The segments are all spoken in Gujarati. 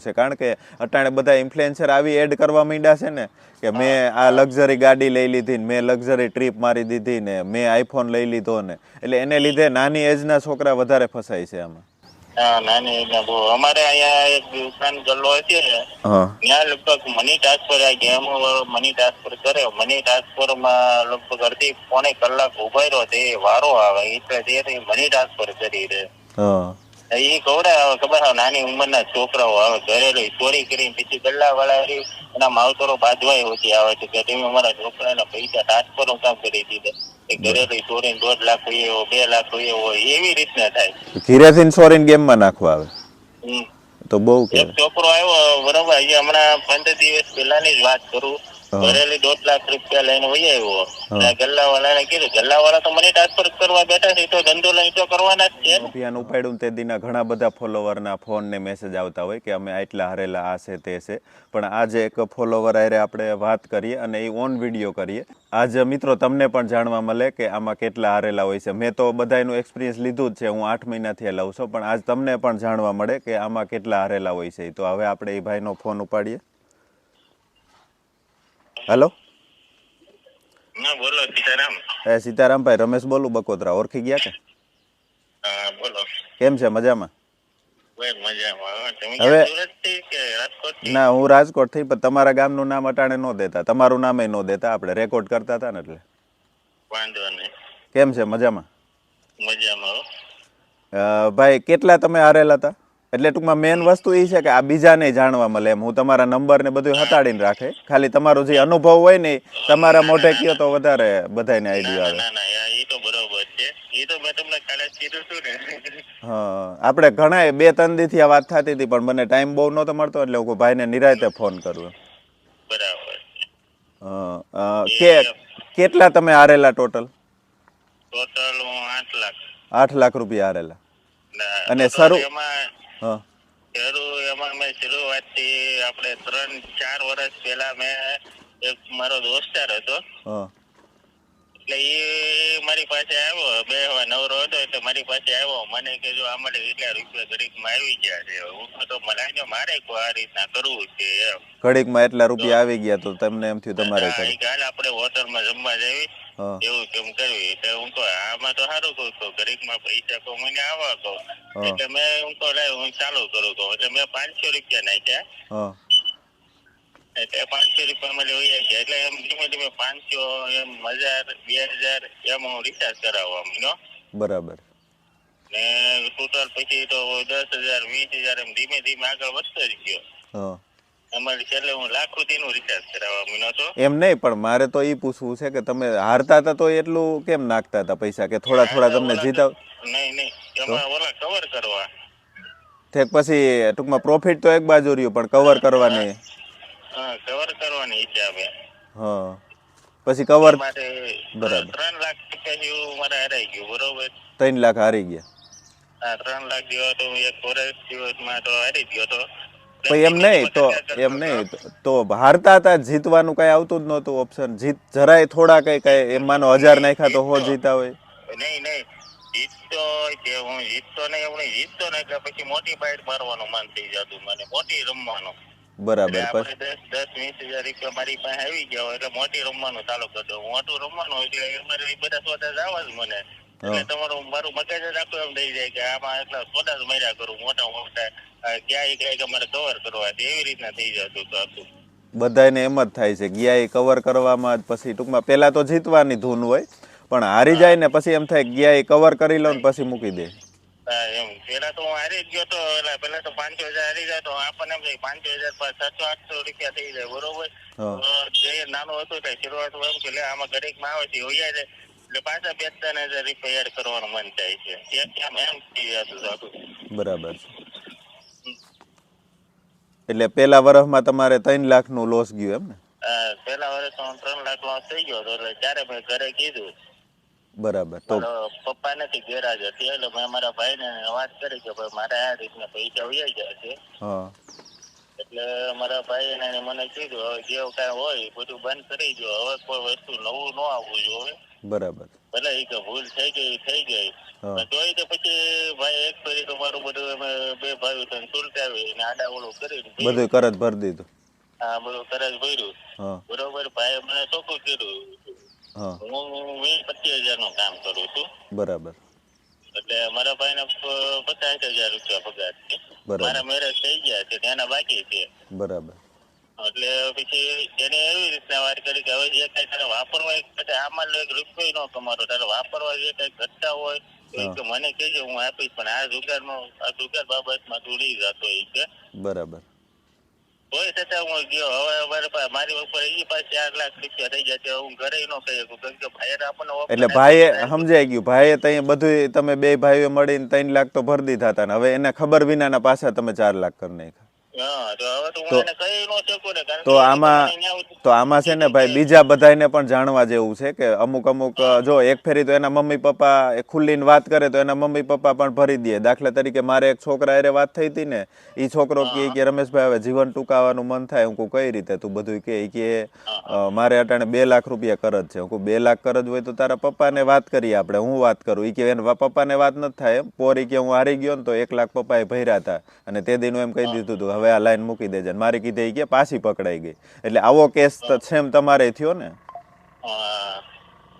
છે. કારણ કે અટાણે બધા ઇન્ફ્લુએન્સર આવી એડ કરવા માંડ્યા છે ને કે મેં આ લક્ઝરી ગાડી લઈ લીધી ને મેં લક્ઝરી ટ્રીપ મારી દીધી ને મેં આઈફોન લઈ લીધો ને એટલે એને લીધે નાની એજના છોકરા વધારે ફસાય છે આમાં. નાની એટલે બહુ. અમારે અહીંયા એક દુકાન ગલ્લો છે ત્યાં લગભગ મની ટ્રાન્સફર આ ગેમ મની ટ્રાન્સફર કરે મની ટ્રાન્સફરમાં લગભગ અડધી પોણે કલાક ઊભા રહ્યો તે વારો આવે એટલે તે મની ટ્રાન્સફર કરી દે હા. એ કવડે આવે ખબર આવે નાની ઉંમરના છોકરાઓ આવે ઘરેલું ચોરી કરીને પછી ગલ્લા વાળા એના માવતરો બાંધવાય હોતી આવે છે કે તમે અમારા છોકરાના પૈસા ટ્રાન્સફર કામ કરી દીધા એ ઘરેલું ચોરીને દોઢ લાખ હોય બે લાખ હોય એવો રીતના થાય ઘીરેથી સોરીને ગેમમાં નાખવા આવે. તો બહુ છોકરો આવ્યો બરોબર હમણાં પંદર દિવસ પહેલાની જ વાત કરું. ભરેલી દોઢ લાખ રૂપિયા લઈને વહી આવ્યો. ગલ્લા વાળાને કીધું ગલ્લા વાળા તો મને ટ્રાન્સફર કરવા બેઠા છે તો ધંધો લઈને તો કરવાના જ છે. અભિયાન ઉપાડ્યું તે દીના ઘણા બધા ફોલોવરના ફોન ને મેસેજ આવતા હોય કે અમે આટલા હરેલા આ છે તે છે. પણ આજે એક ફોલોવર આરે આપણે વાત કરીએ અને એ ઓન વીડિયો કરીએ. આજે મિત્રો તમને પણ જાણવા મળે કે આમાં કેટલા હારેલા હોય છે. મેં તો બધાનું એક્સપિરિયન્સ લીધું જ છે હું આઠ મહિનાથી લઉં છું. પણ આજ તમને પણ જાણવા મળે કે આમાં કેટલા હારેલા હોય છે. તો હવે આપણે એ ભાઈનો ફોન ઉપાડીએ. હેલો ના બોલો સીતારામ. એ સીતારામભાઈ રમેશ બોલું બકોતરા. ઓળખી ગયા કે? હા બોલો. કેમ છે મજામાં? હવે-? ના હું રાજકોટથી પણ તમારા ગામનું નામ અટાણે ન દેતા. તમારું નામે ન દેતા. આપણે રેકોર્ડ કરતા હતા ને એટલે. કેમ છે મજામાં? મજામાં ભાઈ કેટલા તમે હારેલા હતા? એટલે ટૂંકમાં મેન વસ્તુ એ છે કે આ બીજાને જાણવા મળે એમ. હું તમારા નંબર ને બધું હટાડીને રાખે. ખાલી તમારો જે અનુભવ હોય ને તમારા મોઢે કયો તો વધારે બધાને આઈડિયા આવે. આપણે ઘણા બે ત્રણ દીથી આ વાત થતી હતી પણ મને ટાઈમ બહુ નતો મળતો એટલે હું ભાઈને નિરાયતે ફોન કરું બરાબર કે કેટલા તમે હારેલા ટોટલ ટોટલ હું આઠ લાખ. આઠ લાખ રૂપિયા હારેલા. અને શરૂ- શરૂ એમાં મેં શરૂઆતથી આપણે ત્રણ ચાર વર્ષ પહેલા મેં એક મારો દોસ્તાર હતો. એટલે એ મારી પાસે આવ્યો બે હવા નવરો હતો એટલે મારી પાસે આવ્યો. મને કે જો આ માટે એટલા રૂપિયા ઘડીકમાં આવી ગયા છે. હું તો મને મારે કોઈ આ રીતના કરવું છે એમ. ઘડીકમાં એટલા રૂપિયા આવી ગયા તો તમને એમ થયું તમારે કાલ કરે હોટલમાં હાલ આપણે હોટલમાં જમવા જઈએ. એવું કેમ કરવી. એટલે હું તો આમાં તો સારું કહું તો ઘડીકમાં પૈસા તો મને આવા કહું એટલે મેં હું તો હું ચાલુ કરું કહું એટલે મેં પાંચસો રૂપિયા નાખ્યા. એટલે પાંચસો રૂપિયા મને વહી ગયા. એટલે એમ ધીમે ધીમે પાંચસો એમ હજાર બે હજાર એમ હું રિચાર્જ કરાવવા નો? બરાબર. ને ટોટલ પછી તો દસ હજાર વીસ હજાર એમ ધીમે ધીમે આગળ વધતો જ ગયો. હા. અમારી છેલ્લે હું લાખ રિચાર્જ કરાવવા મીનો તો એમ નહીં પણ મારે તો એ પૂછવું છે કે તમે હારતા હતા તો એટલું કેમ નાખતા હતા પૈસા? કે થોડા થોડા તમને જીતા નહીં નહીં એમાં ઓલા કવર કરવા. ઠેક પછી ટૂંકમાં પ્રોફિટ તો એક બાજુ રહ્યું પણ કવર કરવાની. હા કવર કરવાની હિસાબે હા. પછી કવર બરાબર. ત્રણ લાખ રૂપિયા જેવું મારે હરાઈ ગયું બરોબર. ત્રણ લાખ હારી ગયા. હા ત્રણ લાખ જેવો તો એક વર્ષ દિવસમાં તો હારી ગયો તો. પણ એમ નહીં તો એમ નહીં તો હારતા હતા જીતવાનું કઈ આવતું જ નહોતું ઓપ્શન જીત જરાય થોડા કઈ કઈ એમ માનો હજાર નાખ્યા તો હો જીતા હોય. નહીં નહીં. જીતતો કે હું જીતતો નહીં હું જીતતો નહીં એટલે પછી મોટી બાઈટ મારવાનું મન થઈ જતું મને મોટી રમવાનું. બરાબર પછી? દસ દસ વીસ હજાર રૂપિયા મારી પાસે આવી ગયા હોય એટલે મોટી રમવાનું ચાલુ કરી દઉં. મોટું રમવાનું હોય એટલે બધા સોદા જ આવા જ મને. એટલે તમારું મારું મગજ જ આખું એમ થઈ જાય કે આમાં એટલા સોદા જ માર્યા કરું મોટા મોટા ક્યાંય ક્યાંક અમારે કવર કરવા એવી રીતના થઈ જતું હતું બધાને એમ જ થાય છે ગયા એ કવર કરવામાં જ પછી ટૂંકમાં પહેલા તો જીતવાની ધૂન હોય પણ હારી જાય ને પછી એમ થાય ગયા એ કવર કરી લો ને પછી મૂકી દે. એમ. પેલા તો હું હારી જ ગયો તો એટલે પેલા તો પાંચસો હજાર હારી જાય તો આપણને એમ પાંચસો હજાર સાતસો આઠસો રૂપિયા થઈ જાય બરોબર. જે નાનો હતું એટલે શરૂઆત એમ કે લે આમાં માં આવે છે હોઈ જાય એટલે પાછા બે ત્રણ હજાર રૂપિયા એડ કરવાનું મન થાય છે. એમ એમ એમ થઈ જતું હતું બરાબર. એટલે પેલા વર્ષમાં તમારે ત્રણ લાખનું લોસ ગયું એમ ને પેલા વર્ષે ત્રણ લાખ લોસ થઈ ગયો એટલે ત્યારે મેં ઘરે કીધું. બરાબર તો પપ્પા નથી ગેરાજ હતી એટલે મેં મારા ભાઈને વાત કરી કે ભાઈ મારે આ રીતના પૈસા વહી ગયા છે. એટલે મારા ભાઈ એને મને કીધું હવે જે કાંઈ હોય બધું બંધ કરી દો હવે કોઈ વસ્તુ નવું ન આવવું જોઈએ. બરાબર. ભલે એ કે ભૂલ થઈ ગઈ થઈ ગઈ. તોય તો પછી ભાઈ એક ફેરી તો મારું બધું અમે બે ભાઈઓ થઈને સુલટાવી અને આડા ઓળો કરી બધું કરજ ભરી દીધું. હા બધું કરજ ભર્યું. બરોબર ભાઈ મને ચોખ્ખું કીધું. હું. વીસ પચીસ હજારનું કામ કરું છું. બરાબર. એટલે મારા ભાઈ ને પચાસ હજાર રૂપિયા પગાર છે. મારા મેરેજ થઈ ગયા છે એના બાકી છે. બરાબર. એટલે પછી એને એવી રીતના વાત કરી કે હવે જે કઈ તારે વાપરવા કદાચ આમાં લો એક રૂપિયો નો તમારો તારે વાપરવા જે કઈ ઘટતા હોય કે મને કહેજો હું આપીશ પણ આ જુગારનો આ જુગાર બાબતમાં નહીં જતો એ કે. બરાબર. હોય છતાં હું ગયો હવે અમારે મારી ઉપર એ પાસે ચાર લાખ રૂપિયા થઈ ગયા છે હું ઘરે નો કહી શકું કે ભાઈ આપણને એટલે ભાઈ ભાઈએ. સમજાઈ ગયું ભાઈએ ત્યાં બધું તમે બે ભાઈઓ મળીને ત્રણ લાખ તો ભરી દીધા હતા ને હવે એને ખબર વિનાના પાછા તમે ચાર લાખ કરી નાખ્યા. તો કહી આમાં- તો આમાં છે ને ભાઈ બીજા બધાને પણ જાણવા જેવું છે કે અમુક અમુક જો એક ફેરી તો એના મમ્મી પપ્પા ખુલ્લીને વાત કરે તો એના મમ્મી પપ્પા પણ ભરી દે. દાખલા તરીકે મારે એક છોકરા હારે વાત થઈ હતી ને એ છોકરો કહે કે રમેશભાઈ હવે જીવન ટૂંકાવાનું મન થાય હું કહું કઈ રીતે તું બધું કે કે મારે અટાણે બે લાખ રૂપિયા કરજ છે. હું કહું બે લાખ કરજ હોય તો તારા પપ્પાને વાત કરીએ આપણે હું વાત કરું. એ કે એના પપ્પાને વાત નથી થાય એમ. પોરી કે હું હારી ગયો ને તો એક લાખ પપ્પાએ ભર્યા હતા. અને તે દીનું એમ કહી દીધું હતું હવે આ લાઈન મૂકી દેજે ને મારી કીધે કે પાછી પકડાઈ ગઈ. એટલે આવો કેસ તો સેમ તમારે થયો ને?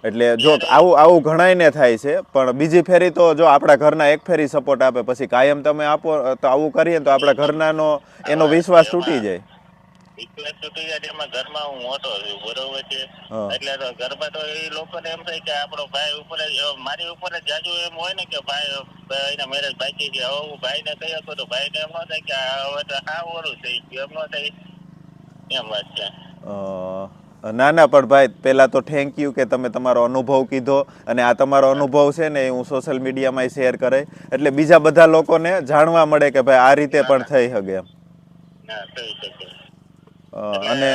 એટલે જો આવું આવું ઘણાઈને થાય છે, પણ બીજી ફેરી તો જો આપણા ઘરના એક ફેરી સપોર્ટ આપે, પછી કાયમ તમે આપો, તો આવું કરીએ તો આપણા ઘરનાનો એનો વિશ્વાસ તૂટી જાય. વિશ્વાસ તૂટી જાય એમાં ઘરમાં હું મોટો છું બરોબર છે? એટલે તો ઘરમાં તો એ લોકોને એમ થાય કે આપણો ભાઈ ઉપર મારી ઉપર જાજુ એમ હોય ને કે ભાઈ એના મેરેજ બાકી છે. હવે હું ભાઈને કહી શકું તો ભાઈને એમ ન થાય કે હવે તો હા ઓલું થઈ ગયું એમ ન થાય. એમ વાત છે. ના ના પણ ભાઈ પહેલાં તો થેન્ક યુ કે તમે તમારો અનુભવ કીધો અને આ તમારો અનુભવ છે ને હું સોશિયલ મીડિયામાં શેર કરે. એટલે બીજા બધા લોકોને જાણવા મળે કે ભાઈ આ રીતે પણ થઈ શકે એમ. ના થઈ શકે. અને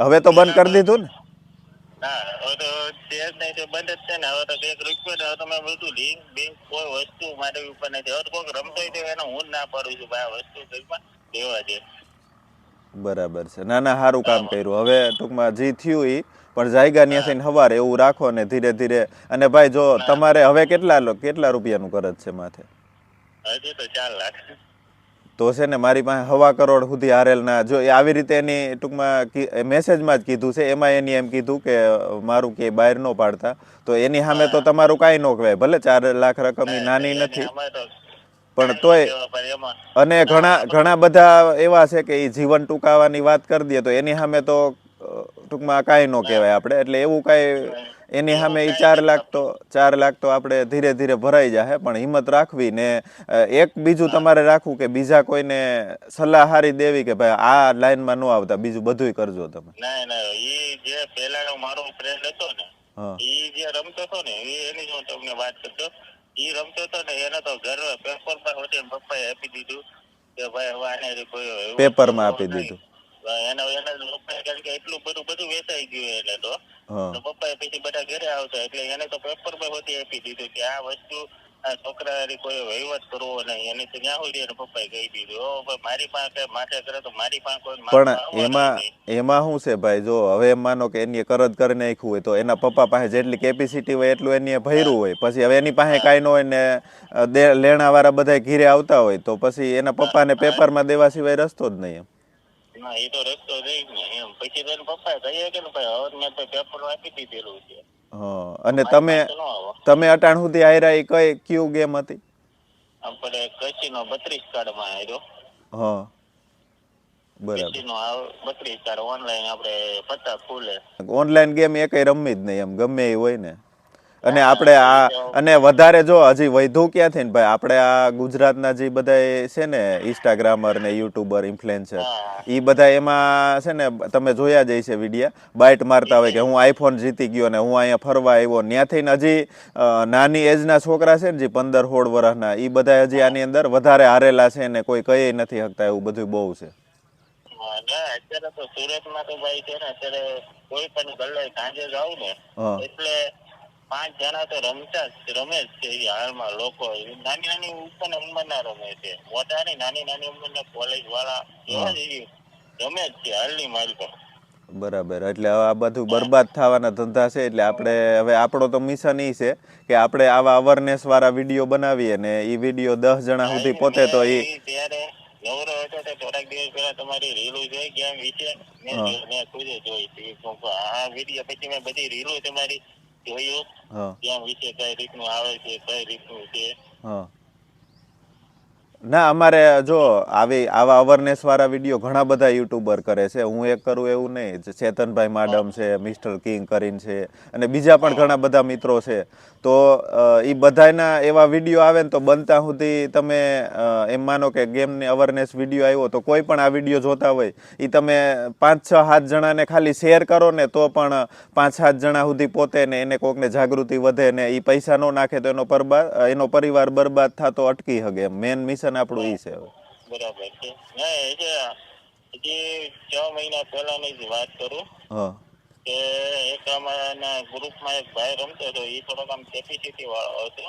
હવે તો બંધ કરી દીધું ને? હવે તો છે નહીં તો બંધ જ છે ને. હવે તો કંઈક રૂપિયો હવે તમે બધું લિંક બિંક કોઈ વસ્તુ મારી ઉપર નથી. હવે તો કોઈક રમતો હોય તો એને હું ના પાડું છું ભાઈ વસ્તુ દેવા દે. બરાબર છે. ના ના સારું કામ કર્યું. હવે ટૂંકમાં જે થયું એ પણ જાયગા ત્યાં થઈને હવારે એવું રાખો ને ધીરે ધીરે. અને ભાઈ જો તમારે હવે કેટલા કેટલા રૂપિયાનું કરજ છે માથે? હજી તો ચાર લાખ. તો છે ને મારી પાસે હવા કરોડ સુધી હારેલ ના જો એ આવી રીતે એની ટૂંકમાં મેસેજમાં જ કીધું છે. એમાં એની એમ કીધું કે મારું કે બહાર ન પાડતા. તો એની સામે તો તમારું કાંઈ ન કહેવાય. ભલે ચાર લાખ રકમ નાની નથી. પણ તોય અને ઘણા ઘણા બધા એવા છે કે એ જીવન ટૂંકાવાની વાત કરી દે તો એની સામે તો ટૂંકમાં કાંઈ ન કહેવાય આપણે. એટલે એવું કાંઈ એની સામે એ ચાર લાખ તો ચાર લાખ તો આપણે ધીરે ધીરે ભરાઈ જાય પણ હિંમત રાખવી ને એક બીજું તમારે રાખવું કે બીજા કોઈને સલાહ હારી દેવી કે ભાઈ આ લાઈનમાં ન આવતા બીજું બધુંય કરજો તમે. ના ના એ જે પહેલાનો મારો ફ્રેન્ડ હતો ને એ જે રમતો હતો ને એની જ હું તમને વાત કરતો એ રમતો હતો ને એને તો ઘર પેપર પર હોતે પપ્પાએ આપી દીધું કે ભાઈ હવે આને કોઈ પેપરમાં આપી દીધું. એના એના પપ્પાએ કારણ કે એટલું બધું બધું વેચાઈ ગયું એટલે તો. તો પપ્પાએ પછી બધા ઘરે આવતા એટલે એને તો પેપર પર હોતી આપી દીધું કે આ વસ્તુ આ છોકરા કોઈ વહીવટ કરવો નહીં. એને તો ત્યાં સુધી એને પપ્પાએ કહી દીધું. ઓ મારી પાસે માથે કરે તો મારી પાસે પણ એમાં. એમાં શું છે ભાઈ? જો હવે એમ માનો કે એની કરજ કરી નાખ્યું હોય તો એના પપ્પા પાસે જેટલી કેપેસિટી હોય એટલું એની ભર્યું હોય. પછી હવે એની પાસે કાંઈ ન હોય ને લેણાવાળા બધા ઘીરે આવતા હોય તો પછી એના પપ્પાને પેપરમાં દેવા સિવાય રસ્તો જ નહીં એમ. ના એ તો રસ્તો રહી ને એમ. પછી તેને એના પપ્પાએ કહીએ કે ભાઈ હવે મેં તો પેપર આપી દીધેલું છે. અને તમે તમે અટાણ સુધી આયરા એ કઈ કયું ગેમ હતી? આપણે કચ્છીનો બત્રીસ કાર્ડમાં આવ્યો હા બરાબર. કાર્ડ ઓનલાઈન આપણે પચાસ ફૂલે ઓનલાઈન ગેમ એ કઈ રમવી જ નહીં એમ ગમે એ હોય ને. અને આપણે આ અને વધારે જો હજી વધુ ક્યાંથી ને ભાઈ આપણે આ ગુજરાતના જે બધા છે ને ઇન્સ્ટાગ્રામર ને યુટ્યુબર ઇન્ફ્લુએન્સર. એ બધા એમાં છે ને તમે જોયા જ છે વિડીયા. બાઇટ મારતા હોય કે હું આઈફોન જીતી ગયો ને હું અહીંયા ફરવા આવ્યો. ત્યાંથી હજી નાની એજના છોકરા છે ને જે પંદર સોળ વર્ષના એ બધા હજી આની અંદર વધારે હારેલા છે ને કોઈ કહી નથી શકતા એવું બધું બહુ છે. હા, અત્યારે તો સુરતમાં તો ભાઈ છે ને અત્યારે કોઈ પણ ગલ્લે સાંજે જાવ ને એટલે પાંચ જણા તો રમતા જ રમે છે એ હાલમાં લોકો. નાની નાની ઉપર ઉંમરના રમે છે. મોટા ની નાની નાની ઉંમરના કોલેજ વાળા એવા જ રમે જ છે હાલની મારી પર બરાબર. એટલે હવે આ બધું બરબાદ થવાના ધંધા છે એટલે આપણે હવે આપણો તો મિશન એ છે કે આપણે આવા અવેરનેસ વાળા વીડિયો બનાવીએ ને એ વીડિયો દસ જણા સુધી પોતે તો એ ત્યારે નવરો હતો તો થોડાક દિવસ પહેલા તમારી રીલો જોઈ ગેમ વિશે મેં ખુદ જોઈ હતી. આ વીડિયો પછી મેં બધી રીલો તમારી જોયું. જેમ વિશે કઈ રીતનું આવે છે કઈ રીતનું છે? હા. ના, અમારે જો આવી, આવા અવેરનેસ વાળા વીડિયો ઘણા બધા યુટ્યુબર કરે છે. હું એક કરું એવું નહીં. ચેતનભાઈ માડમ છે, મિસ્ટર કિંગ કરીને છે, અને બીજા પણ ઘણા બધા મિત્રો છે. તો એ બધાના એવા વીડિયો આવે ને તો બનતા સુધી તમે એમ માનો કે ગેમની અવેરનેસ વીડિયો આવ્યો તો કોઈ પણ આ વીડિયો જોતા હોય એ તમે પાંચ છ સાત જણાને ખાલી શેર કરો ને તો પણ પાંચ, સાત જણા સુધી પોતે ને એને કોકને જાગૃતિ વધે ને એ પૈસા ન નાખે તો એનો પરબા, એનો પરિવાર બરબાદ થતો અટકી શકે મેન મિશન આપણું એ છે હવે. બરાબર છે. ના એ છે હજી છ મહિના પહેલાની જ વાત કરું. હા. કે એક અમારા ગ્રુપમાં એક ભાઈ રમતો હતો એ થોડોક આમ કેપેસિટી વાળો હતો.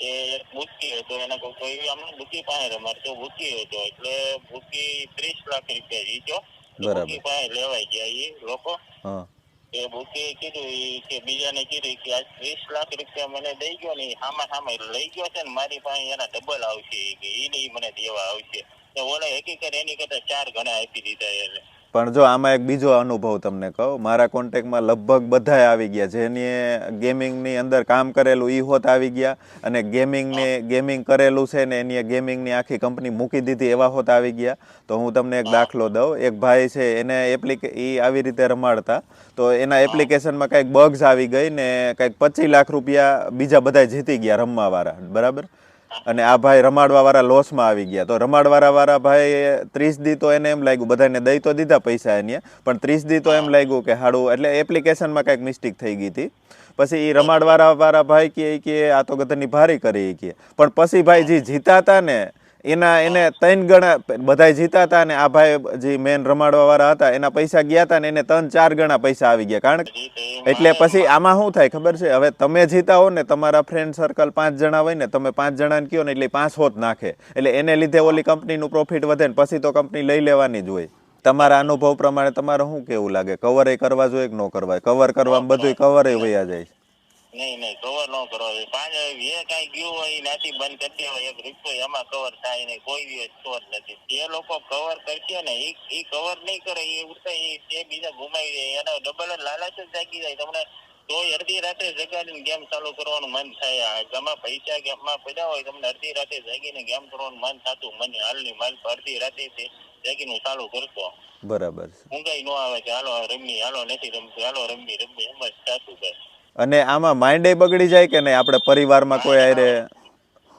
એ એક બુકી હતો એના કોઈ આમ બુકી પાસે રમાડતો બુકી હતો એટલે બુકી ત્રીસ લાખ રૂપિયા જીત્યો. તો બરાબર. બુકી પાસે લેવાઈ ગયા એ લોકો. હા. એ બુકે કીધું કે બીજાને કીધું કે આ ત્રીસ લાખ રૂપિયા મને દઈ ગયો ને સામા સામે લઈ ગયો છે ને મારી પાસે એના ડબલ આવશે, કે એ મને દેવા આવશે. ઓલે હકીકત એની કરતા ચાર ગણા આપી દીધા એટલે પણ જો આમાં એક બીજો અનુભવ તમને કહું, મારા કોન્ટેક્ટમાં લગભગ બધાય આવી ગયા. જેની ગેમિંગની અંદર કામ કરેલું, ઈ હોત આવી ગયા અને ગેમિંગને ગેમિંગ કરેલું છે ને એની ગેમિંગની આખી કંપની મૂકી દીધી, એવા હોત આવી ગયા. તો હું તમને એક દાખલો દઉં. એક ભાઈ છે, એને એપ્લિકે એ આવી રીતે રમાડતા. તો એના એપ્લિકેશનમાં કંઈક બગ્સ આવી ગઈ ને કંઈક પચીસ લાખ રૂપિયા બીજા બધા જીતી ગયા રમવાવાળા. બરાબર? અને આ ભાઈ રમાડવા વાળા લોસમાં આવી ગયા. તો રમાડવાળા વાળા ભાઈ ત્રીસ દી તો એને એમ લાગ્યું, બધાને દઈ તો દીધા પૈસા એને, પણ ત્રીસ દી તો એમ લાગ્યું કે હાડું, એટલે એપ્લિકેશનમાં કંઈક મિસ્ટેક થઈ ગઈ હતી. પછી એ રમાડવાળા વાળા ભાઈ કે ઈ કે આ તો ગધરની ભારી કરી કે. પણ પછી ભાઈ જે જીતા હતા ને એના, એને ત્રણ ગણા બધાય જીતા હતા ને આ ભાઈ જે મેન રમાડવા વાળા હતા, એના પૈસા ગયા હતા ને એને ત્રણ, ચાર ગણા પૈસા આવી ગયા. કારણ કે એટલે પછી આમાં શું થાય ખબર છે? હવે તમે જીતા હો ને તમારા ફ્રેન્ડ સર્કલ પાંચ જણા હોય ને, તમે પાંચ જણાને કયો ને એટલે પાંચ હોત નાખે. એટલે એને લીધે ઓલી કંપનીનું પ્રોફિટ વધે ને પછી તો કંપની લઈ લેવાની જ હોય. તમારા અનુભવ પ્રમાણે તમારે શું કેવું લાગે? કવર એ કરવા જોઈએ કે ન કરવા? કવર કરવામાં બધું કવર એ વયા જાય. છે નહીં નહીં કવર ન કરો. પાંચ એ કઈ ગયું હોય નાથી બંધ કરી હોય એક રૂપિયો એમાં કવર થાય નહીં કોઈ દિવસ સ્ટોર નથી. જે લોકો કવર કરશે ને એ કવર નહીં કરે એ ઉડતા એ બીજા ગુમાવી જાય. એનો ડબલ લાલચ જ જાગી જાય. તમને તોય અડધી રાતે જગાડીને ગેમ ચાલુ કરવાનું મન થાય. ગમાં પૈસા ગેમમાં પડ્યા હોય તમને અડધી રાતે જાગીને ગેમ કરવાનું મન થતું. મને હાલની માલ અડધી રાતે છે જાગીને ચાલુ કરતો. બરાબર ઊંઘાઈ ન આવે કે હાલો રમી હાલો નથી રમતું હાલો રમી રમી એમ જ થતું ભાઈ અને આમાં માઇન્ડ બગડી જાય કે નહીં? આપણે પરિવારમાં કોઈ આરે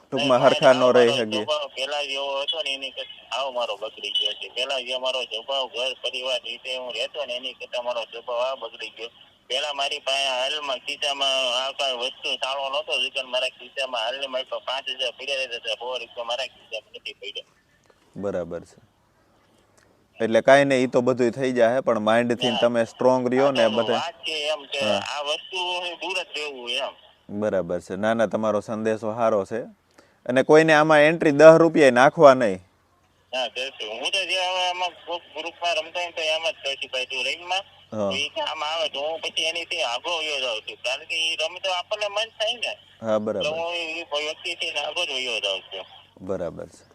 ટૂંકમાં હરખા ન રહી શકીએ. પેલા જેવો હતો ને એની આવો મારો બગડી ગયો છે. પેલા જે મારો સ્વભાવ ઘર પરિવાર રીતે હું રહેતો ને એની કરતા મારો સ્વભાવ આ બગડી ગયો. પેલા મારી પાસે હાલમાં ખિસ્સામાં આ કઈ વસ્તુ સારો નતો દુકાન મારા ખિસ્સામાં હાલની મારી પાસે પાંચ હજાર પડ્યા રહેતા હતા. સો રૂપિયા મારા ખિસ્સામાં નથી પડ્યા. બરાબર છે. એટલે કાંઈ નહીં એ તો બધું થઈ જાય પણ માઇન્ડથી તમે સ્ટ્રોંગ રહ્યો ને બધા બરાબર છે. ના ના તમારો સંદેશો સારો છે. અને કોઈને આમાં એન્ટ્રી દસ રૂપિયા નાખવા નહીં. બરાબર છે.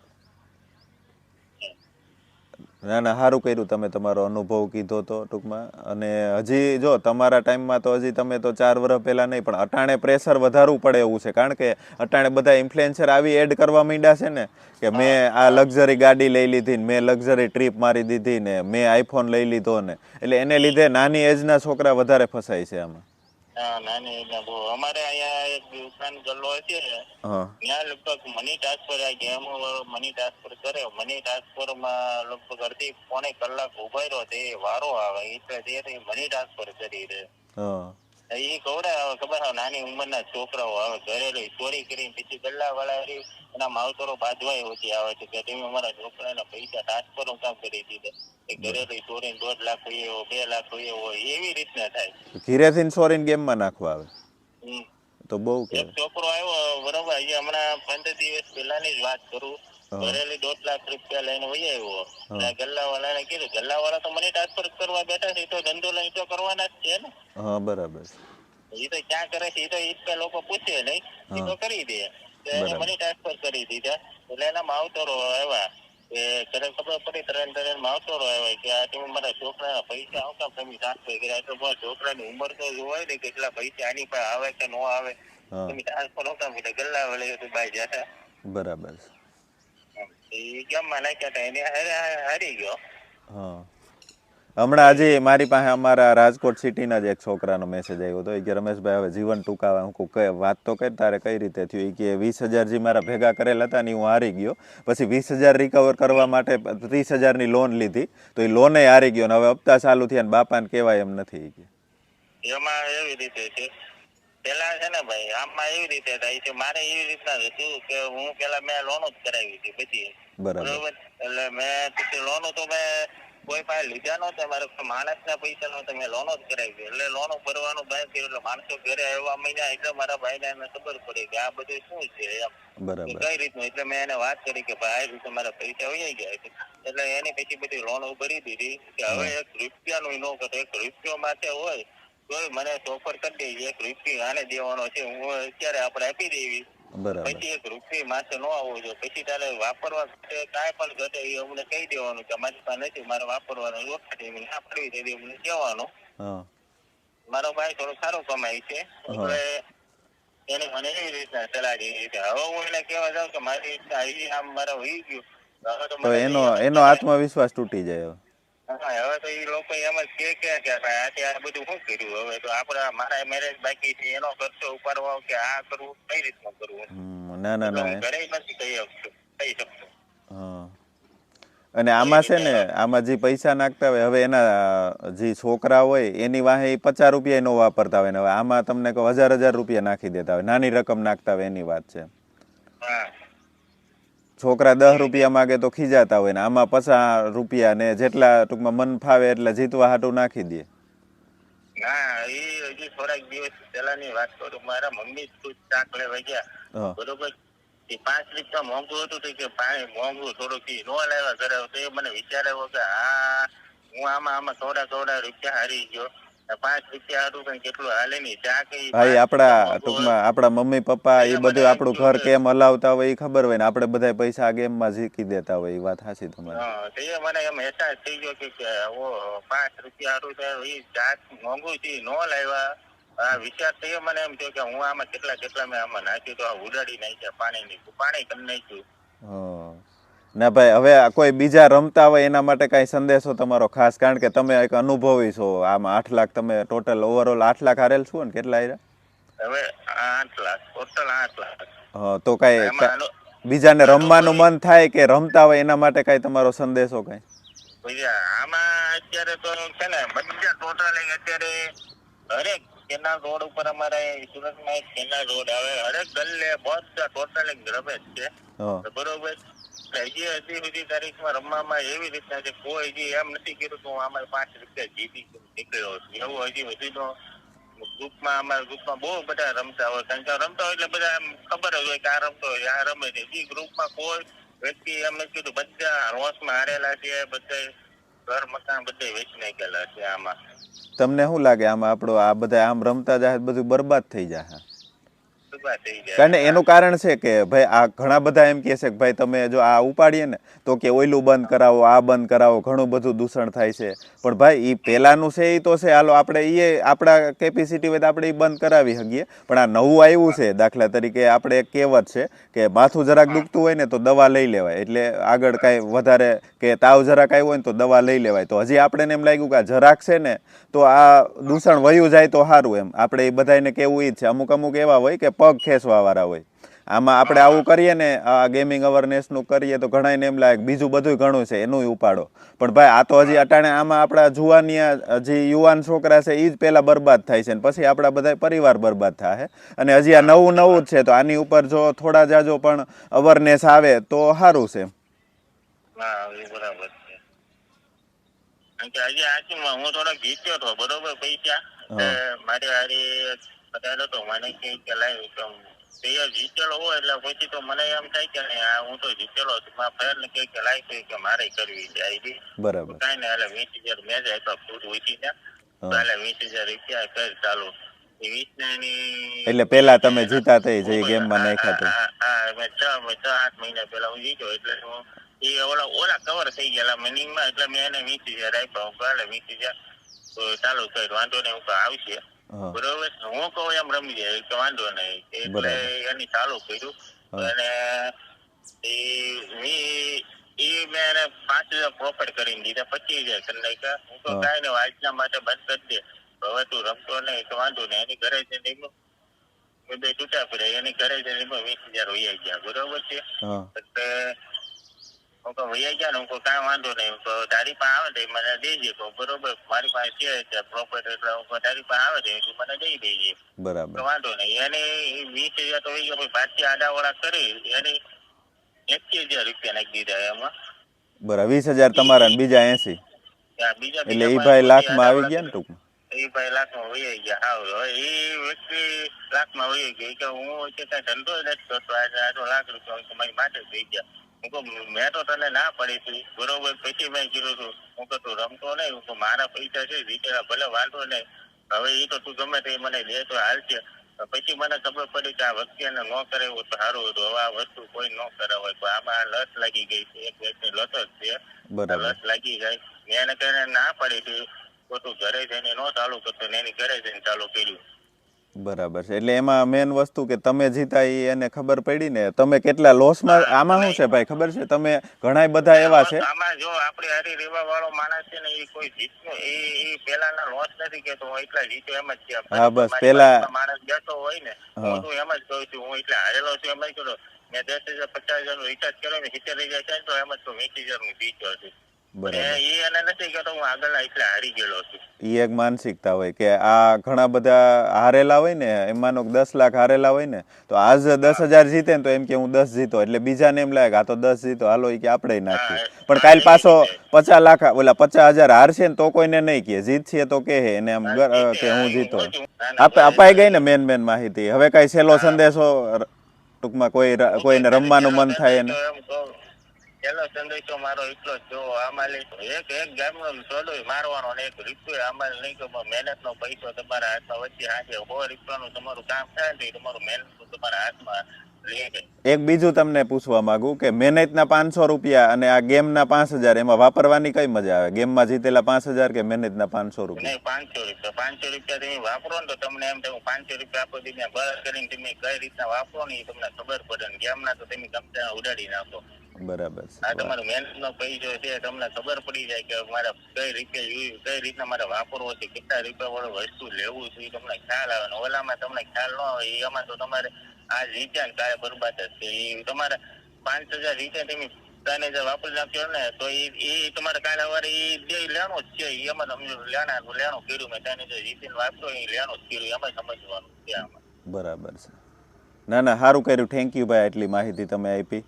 ના ના સારું કર્યું તમે તમારો અનુભવ કીધો તો ટૂંકમાં. અને હજી જો તમારા ટાઈમમાં તો હજી તમે તો ચાર વર્ષ પહેલાં નહીં પણ અટાણે પ્રેશર વધારવું પડે એવું છે. કારણ કે અટાણે બધા ઇન્ફ્લુએન્સર આવી એડ કરવા માંડ્યા છે ને કે મેં આ લક્ઝરી ગાડી લઈ લીધી ને મેં લક્ઝરી ટ્રીપ મારી દીધી ને મેં આઈફોન લઈ લીધો ને એટલે એને લીધે નાની એજના છોકરા વધારે ફસાય છે આમાં. હા નાની એટલે બહુ. અમારે અહીંયા એક દિવસાન ગલ્લો છે. હા. ત્યાં લગભગ મની ટ્રાન્સફર આ ગેમ મની ટ્રાન્સફર કરે. મની ટ્રાન્સફરમાં લગભગ અડધી પોણે કલાક ઊભા રહ્યો તે વારો આવે એટલે તે મની ટ્રાન્સફર કરી દે. હા. એ કવડાવે ખબર હોય નાની ઉંમરના છોકરાઓ આવે ઘરે ચોરી કરીને પછી ગલ્લા વાળા એના માવતરો બાંધવાય હોતી આવે છે. કે તમે અમારા છોકરાના પૈસા ટ્રાન્સફર કામ કરી દીધે. એ ઘરે રહી ચોરીને દોઢ લાખ હોય બે લાખ હોય એવો રીતના થાય. ઘીરેથી સોરીને ગેમમાં નાખવા આવે. તો બહુ એક છોકરો આવ્યો બરોબર અહીંયા હમણાં પંદર દિવસ પહેલાની જ વાત કરું. ભરેલી દોઢ લાખ રૂપિયા લઈને વહી આવ્યો. ગલ્લા વાળા ને કીધું ગલ્લા વાળા તો મને ટ્રાન્સફર કરવા બેઠા છે તો ધંધો લઈને તો કરવાના જ છે ને. હા બરાબર. એ તો ક્યાં કરે છે એ તો ઈ લોકો પૂછે નહીં એ તો કરી દે. એને. મની ટ્રાન્સફર કરી દીધા. એટલે એના માવતરો આવ્યા. કે ઘરે ખબર પડી ત્રણ ત્રણ માવતરો આવ્યા કે આ તમે મારા છોકરાના પૈસા આવતા તમે ટ્રાન્સફર કર્યા. તો મારા છોકરાની ઉંમર તો હોય ને કેટલા પૈસા આની પાસે આવે કે ન આવે. તમે ટ્રાન્સફર આવતા એટલે ગલ્લા વળે બાય બાઈ જતા. બરાબર. હમણાં આજે મારી પાસે અમારા રાજકોટ સિટીના જ એક છોકરાનો મેસેજ આવ્યો હતો. એ કે રમેશભાઈ હવે જીવન ટૂંકાવા. હું "કઈ વાત તો કરી તારે કઈ રીતે થયું? એ કે વીસ હજાર જે મારા ભેગા કરેલા હતા ને હું હારી ગયો. પછી વીસ હજાર રિકવર કરવા માટે ત્રીસ હજારની લોન લીધી. તો એ લોને હારી ગયો ને હવે હપ્તા ચાલુ થયા ને બાપાને કહેવાય એમ નથી. એમાં એવી રીતે છે. પેલા છે ને ભાઈ આમાં એવી રીતે થાય છે મારે એવી રીતના હતું કે હું પેલા મેં લોન જ કરાવી હતી બધી. બરાબર. એટલે મેં પછી લોન તો મેં કોઈ પાસે લીધા નહોતા મારે માણસ ના પૈસા નહોતા મેં લોન જ કરાવી એટલે લોન ભરવાનું બંધ કર્યું એટલે માણસો ઘરે આવ્યા મહિના એટલે મારા ભાઈ એને ખબર પડી કે આ બધું શું છે એમ. બરાબર. કઈ રીતનું? એટલે મેં એને વાત કરી કે ભાઈ આ રીતે મારા પૈસા વહી ગયા છે. એટલે એની પછી બધી લોન ભરી દીધી કે હવે એક રૂપિયાનું ન કરતો એક રૂપિયો માટે હોય મને ઓફર કરી દેજે એક રૂપિયો આને દેવાનો છે હું અત્યારે આપણે આપી દેવી. પછી એક રૂપિયો માથે નો આવવો જોઈએ. પછી તારે વાપરવા કાંઈ પણ ઘટે એ અમને કહી દેવાનું કે મારી પાસે નથી મારે વાપરવાનું વખતે એમને ના પડવી દે અમને કહેવાનું. મારો ભાઈ થોડો સારો કમાય છે. એટલે એને મને એવી રીતના સલાહ દીધી છે હવે હું એને કહેવા જાઉં કે મારી આમ મારા હોઈ ગયું. તો એનો એનો આત્મવિશ્વાસ તૂટી જાય હવે. હવે તો એ લોકો એમ જ કે કે કે ભાઈ આ બધું શું કર્યું? હવે તો આપડા મારા મેરેજ બાકી છે એનો ખર્ચો ઉપાડવો કે આ કરવું કઈ રીતનું કરવું? ના ના ના ઘરે નથી કહી કહી શકતો. અને આમાં છે ને આમાં જે પૈસા નાખતા હોય હવે એના જે છોકરા હોય એની વાહે પચાસ રૂપિયા નો વાપરતા હોય ને હવે આમાં તમને કહું હજાર હજાર રૂપિયા નાખી દેતા હોય નાની રકમ નાખતા હોય એની વાત છે. છોકરા દસ રૂપિયા માગે તો ખીજાતા હોય ને. આમાં પચાસ રૂપિયા ને જેટલા ટૂંકમાં મન ફાવે એટલે જીતવા હાટું નાખી દે. ના એ હજી થોડાક દિવસ પહેલાની વાત કરું. મારા મમ્મી જ શાક લેવા ગયા. બરોબર? એ પાંચ રૂપિયા મોંઘું હતું કે પાણી મોંઘું થોડુંક નો લાવ્યા ઘરે. તો એ મને વિચાર આવ્યો કે હા હું આમાં આમાં થોડા થોડા રૂપિયા હારી ગયો. આપણા ટૂંકમાં આપણા મમ્મી પપ્પા એ બધું આપણું ઘર કેમ હલાવતા હોય એ ખબર હોય ને આપણે બધા પૈસા આ ગેમમાં ઝીકી દેતા હોય એ વાત સાચી તમારી. એ મને એમ અહેસાસ થઈ ગયો કે પાંચ રૂપિયા હારું તો ઈ ચા મોંઘું છે નો લાવ્યા આ વિચાર તો મને એમ થયો કે હું આમાં કેટલા કેટલા મેં આમાં નાખ્યું તો આ ઉડાડી નાખ્યા પાણીની પાણી કરી નાખ્યું. હા. ના ભાઈ હવે કોઈ બીજા રમતા હોય એના માટે કાંઈ સંદેશો તમારો ખાસ કારણ કે તમે એક અનુભવી છો. આમાં આઠ લાખ તમે ટોટલ ઓવરઓલ આઠ લાખ હારેલ છો ને કેટલા આવ્યા હવે આઠ લાખ ટોટલ આઠ લાખ. તો કાંઈ બીજાને રમવાનું મન થાય કે રમતા હોય એના માટે કાંઈ તમારો સંદેશો કાંઈ? આમાં અત્યારે તો છે ને બધા ટોટલ અત્યારે હરેક કેનાલ રોડ ઉપર અમારે સુરતમાં એક કેનાલ રોડ આવે હરેક ગલ્લે બધા ટોટલ રમે છે. બરોબર. હજી હજી સુધી તારીખમાં રમવામાં એવી રીતના છે, કોઈ હજી એમ નથી કીધું કે હું આમાં પાંચ રૂપિયા જીતી નીકળ્યો છું. એવું હજી હજી તો ગ્રુપમાં, અમારા ગ્રુપમાં બહુ બધા રમતા હોય. કારણ કે રમતા હોય એટલે બધા એમ ખબર જ હોય કે આ રમતો હોય, આ રમે છે. એ ગ્રુપમાં કોઈ વ્યક્તિ એમ નથી કીધું, બધા રોસમાં હારેલા છે, બધા ઘર મકાન બધે વેચી નાખેલા છે આમાં. તમને શું લાગે? આમાં આપણો આ બધા આમ રમતા જાય બધું બરબાદ થઈ જાય કારણ એનું કારણ છે કે ભાઈ આ ઘણા બધા એમ કહે છે કે ભાઈ તમે જો આ ઉપાડીએ ને તો કે ઓયલું બંધ કરાવો આ બંધ કરાવો ઘણું બધું દૂષણ થાય છે. પણ ભાઈ એ પહેલાંનું છે એ તો છે. હાલો આપણે એ આપણા કેપેસિટી હોય તો આપણે એ બંધ કરાવી શકીએ. પણ આ નવું આવ્યું છે દાખલા તરીકે આપણે એક કહેવત છે કે માથું જરાક દુખતું હોય ને તો દવા લઈ લેવાય. એટલે આગળ કાંઈ વધારે કે તાવ જરાક આવ્યો હોય ને તો દવા લઈ લેવાય. તો હજી આપણે એમ લાગ્યું કે આ જરાક છે ને તો આ દૂષણ વયું જાય તો સારું એમ. આપણે એ બધાને કેવું એ જ છે. અમુક અમુક એવા હોય કે પગ ખેંચવાવાળા હોય. આમાં આપણે આવું કરીએ ને આ ગેમિંગ અવેરનેસનું કરીએ તો ઘણાને એમ લાગે બીજું બધું ઘણું છે એનું ઉપાડો. પણ ભાઈ આ તો હજી અટાણે આમાં આપણા જુવાનિયા જે યુવાન છોકરા છે એ જ પહેલાં બરબાદ થાય છે ને પછી આપણા બધા પરિવાર બરબાદ થાય અને હજી આ નવું નવું જ છે તો આની ઉપર જો થોડા જાજો પણ અવેરનેસ આવે તો સારું છે. બરાબર છે. આજે આજમાં હું થોડોક જીત્યો હતો બરોબર પૈસા. મારી હારી બધા તો મને કે કે લાવ કે તો એ જીતેલો હોય એટલે પછી તો મને એમ થાય કે આ હું તો જીતેલો છું. મારા ફેર ને કહે કે લાઈ કે મારે કરવી છે. આઈડી બરાબર. કઈ ને એટલે વીસ હજાર મેં જાય તો ફૂટ ઉઠી ને એટલે વીસ હજાર રૂપિયા ફેર ચાલુ. એટલે પેલા તમે જીતા થઈ જે ગેમમાં નાખ્યા તો. છ છ આઠ મહિના પહેલા હું જીત્યો એટલે હું એ ઓલા ઓલા કવર થઈ ગયેલા મિનિંગમાં એટલે મેં એને વીસ હજાર આપ્યા. હું કાલે વીસ હજાર તો ચાલુ કર્યું વાંધો નહીં હું આવશે. બરોબર? હું કહું એમ રમી જાય કે વાંધો નહીં. એટલે. એની ચાલુ કર્યું. અને એ મી ઈ મેં એને પાંચ હજાર પ્રોફિટ કરીને દીધા પચીસ હજાર કરી નાખ્યા. હું તો. કાંઈ નહીં આજના માટે બંધ કરી દે. હવે તું રમતો નહીં તો વાંધો નહીં. એની ઘરે છે નહીં બે તૂટા પડ્યા. એની ઘરે છે નહીં વીસ હજાર વૈયા ગયા. બરોબર છે? એટલે હું કહું વૈયા ગયા ને હું કહું કાંઈ વાંધો નહીં. હું કહું તારી પાસે આવે તો મને દેજે કહું બરોબર મારી પાસે છે એટલે એટલે હું કહું તારી પાસે આવે તો એ તું મને દઈ દેજે. બરાબર. વાંધો નહીં. એને વીસ હજાર તો ગયા પછી પાછી આડાવાળા કરી. એને એકી હજાર રૂપિયા નાખી દીધા એમાં. બરાબર વીસ હજાર તમારા બીજા એસી. એટલે એ ભાઈ લાખમાં આવી ગયા ને ટૂંકમાં? એ ભાઈ લાખમાં વહી ગયા. હા એ વ્યક્તિ લાખમાં વહી ગઈ કે હું કઈ કાંઈ ધંધો નથી કરતો. આટલો લાખ રૂપિયા મારી માટે થઈ ગયા. હું કહું મેં તો તને ના પડી હતી. બરોબર પછી મેં કીધું હતું હું કહું તું રમતો નહીં હું મારા પૈસા છે બિચારા ભલે વાંધો નહીં. હવે એ તો તું ગમે તે મને દે તો હાલશે પછી મને ખબર પડી કે આ વ્યક્તિ એને ન કરે એવું સારું હતું. હવે આ વસ્તુ કોઈ ન કરે હોય તો આમાં લત લાગી ગઈ છે. એક વ્યક્તિ લત જ છે. લત લાગી જાય. મેં એને કહીને ના પડી હતી. તો તું ઘરે જઈને નો ચાલુ કરતો ને એની ઘરે જઈને ચાલુ કર્યું. બરાબર છે. એટલે એમાં મેન વસ્તુ કે તમે જીતા એ એને ખબર પડી ને તમે કેટલા લોસમાં આમાં શું છે ભાઈ? ખબર છે? તમે ઘણા બધા એવા છે? આમાં જો આપણે હારી રેવા વાળો માણસ છે ને એ કોઈ જીતનો એ એ પેલાના લોસ નથી કેતો હું એટલા જીતો એમ જ છે. હા, બસ, પેલા- માણસ બેઠો હોય ને હું. તો એમ જ કહું છું હું એટલે હારેલો છું એમ જ કહું મેં દસ હજાર પચાસ હજારનું રિચાર્જ કર્યો ને સિત્તેર હજાર થાય તો એમ જ તો વીસ હજારનું જીત્યો છું એને એક માનસિકતા હોય કે આ ઘણા બધા હારેલા હોય ને એમાંનો દસ લાખ હારેલા હોય ને તો આજ દસ હજાર જીતે ને તો એમ કે હું દસ જીતો એટલે બીજાને એમ લાગે આ તો દસ જીતો હાલો કે આપણે નાખીએ. પણ કાલ પાછો પચાસ લાખ ઓલા પચાસ હજાર હારશે ને તો કોઈને નહીં કે જીતશે તો કે એને આમ કે હું જીતો. અપાઈ ગઈ ને મેન મેન માહિતી. હવે કઈ છેલ્લો સંદેશો ટૂંકમાં કોઈ કોઈને રમવાનું મન થાય ને. પેલો સંદેશો મારો એટલો જ જો આમાં એક એક ગામનો સોડો મારવાનો ને એક રીતું આમાં નહીં કે મહેનત નો પૈસો તમારા હાથમાં વચ્ચે હાથે હો રૂપિયાનું તમારું કામ થાય ને તમારું મહેનત તમારા હાથમાં એક બીજું તમને પૂછવા માંગુ કે મહેનતના પાંચસો રૂપિયા અને આ ગેમના પાંચ હજાર એમાં વાપરવાની કઈ મજા આવે? ગેમમાં જીતેલા પાંચ હજાર કે મહેનતના પાંચસો રૂપિયા? પાંચસો રૂપિયા. પાંચસો રૂપિયા તમે વાપરો ને તો તમને એમ હું પાંચસો રૂપિયા આપો તમે બરસ કરીને તમે કઈ રીતના વાપરો ને એ તમને ખબર પડે ને ગેમના તો તમે ગમતા ઉડાડી નાખો. બરાબર આ તમારો મહેનત નો પૈસો છે તમને ખબર પડી જાય કે મારે કઈ રીતે કઈ રીતના મારે વાપરવો છે કેટલા રૂપિયા વાળું વસ્તુ લેવું છે એ તમને ખ્યાલ આવે ને ઓલામાં તમને ખ્યાલ ન આવે એમાં તો તમારે આ રીત્યા ને બરબાદ જ છે. એ તમારે પાંચ હજાર રીતે તમે ત્રણ હજાર વાપરી નાખ્યો ને તો એ એ તમારે કાલે સવારે એ જે લેણો જ છે એમાં સમજો લેણા લેણું કર્યું મેં ત્રણ હજાર રીતે વાપરો એ લેણું જ કર્યું એમાં સમજવાનું છે આમાં. બરાબર છે. ના ના સારું કર્યું. થેન્ક યુ ભાઈ આટલી માહિતી તમે આપી.